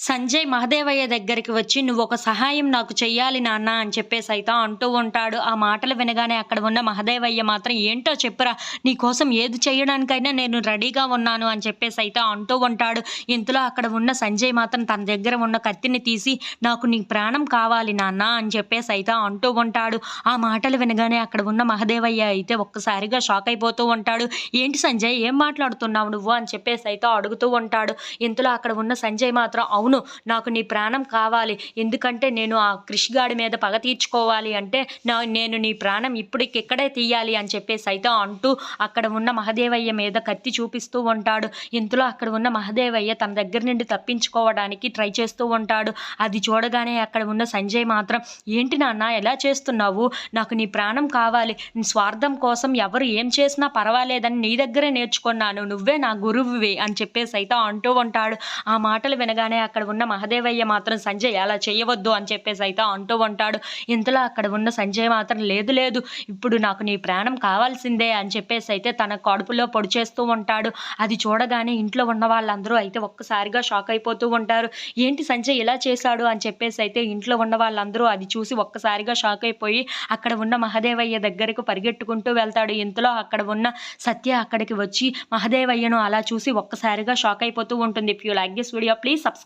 సంజయ్ మహదేవయ్య దగ్గరికి వచ్చి నువ్వు ఒక సహాయం నాకు చెయ్యాలి నాన్న అని చెప్పేసి అయితే అంటూ ఉంటాడు. ఆ మాటలు వినగానే అక్కడ ఉన్న మహదేవయ్య మాత్రం ఏంటో చెప్పురా నీ కోసం ఏది చేయడానికైనా నేను రెడీగా ఉన్నాను అని చెప్పేసి అయితే అంటూ ఉంటాడు. ఇంతలో అక్కడ ఉన్న సంజయ్ మాత్రం తన దగ్గర ఉన్న కత్తిని తీసి నాకు నీ ప్రాణం కావాలి నాన్న అని చెప్పేసి అయితే అంటూ ఉంటాడు. ఆ మాటలు వినగానే అక్కడ ఉన్న మహదేవయ్య అయితే ఒక్కసారిగా షాక్ అయిపోతూ ఉంటాడు. ఏంటి సంజయ్ ఏం మాట్లాడుతున్నావు నువ్వు? అని చెప్పేసి అయితే అడుగుతూ ఉంటాడు. ఇంతలో అక్కడ ఉన్న సంజయ్ మాత్రం అవును నాకు నీ ప్రాణం కావాలి. ఎందుకంటే నేను ఆ కృషిగాడి మీద పగ తీర్చుకోవాలి అంటే నా నేను నీ ప్రాణం ఇప్పటికిక్కడే తీయాలి అని చెప్పేసి అయితే అంటూ అక్కడ ఉన్న మహదేవయ్య మీద కత్తి చూపిస్తూ ఉంటాడు. ఇంతలో అక్కడ ఉన్న మహదేవయ్య తన దగ్గర నుండి తప్పించుకోవడానికి ట్రై చేస్తూ ఉంటాడు. అది చూడగానే అక్కడ ఉన్న సంజయ్ మాత్రం ఏంటి నాన్న ఎలా చేస్తున్నావు? నాకు నీ ప్రాణం కావాలి. స్వార్థం కోసం ఎవరు ఏం చేసినా పర్వాలేదని నీ దగ్గరే నేర్చుకున్నాను. నువ్వే నా గురువువి అని చెప్పేసి అయితే అంటూ ఉంటాడు. ఆ మాటలు వినగానే అక్కడ అక్కడ ఉన్న మహదేవయ్య మాత్రం సంజయ్ అలా చేయవద్దు అని చెప్పేసి అయితే అంటూ ఉంటాడు. ఇంతలో అక్కడ ఉన్న సంజయ్ మాత్రం లేదు లేదు. ఇప్పుడు నాకు నీ ప్రాణం కావాల్సిందే అని చెప్పేసి అయితే తన కడుపులో పొడి చేస్తూ ఉంటాడు. అది చూడగానే ఇంట్లో ఉన్న వాళ్ళందరూ అయితే ఒక్కసారిగా షాక్ అయిపోతూ ఉంటారు. ఏంటి సంజయ్ ఇలా చేశాడు? అని చెప్పేసి అయితే ఇంట్లో ఉన్న వాళ్ళందరూ అది చూసి ఒక్కసారిగా షాక్ అయిపోయి అక్కడ ఉన్న మహదేవయ్య దగ్గరకు పరిగెట్టుకుంటూ వెళ్తాడు. ఇంతలో అక్కడ ఉన్న సత్య అక్కడికి వచ్చి మహదేవయ్యను అలా చూసి ఒక్కసారిగా షాక్ అయిపోతూ ఉంటుంది. If you like this video please subscribe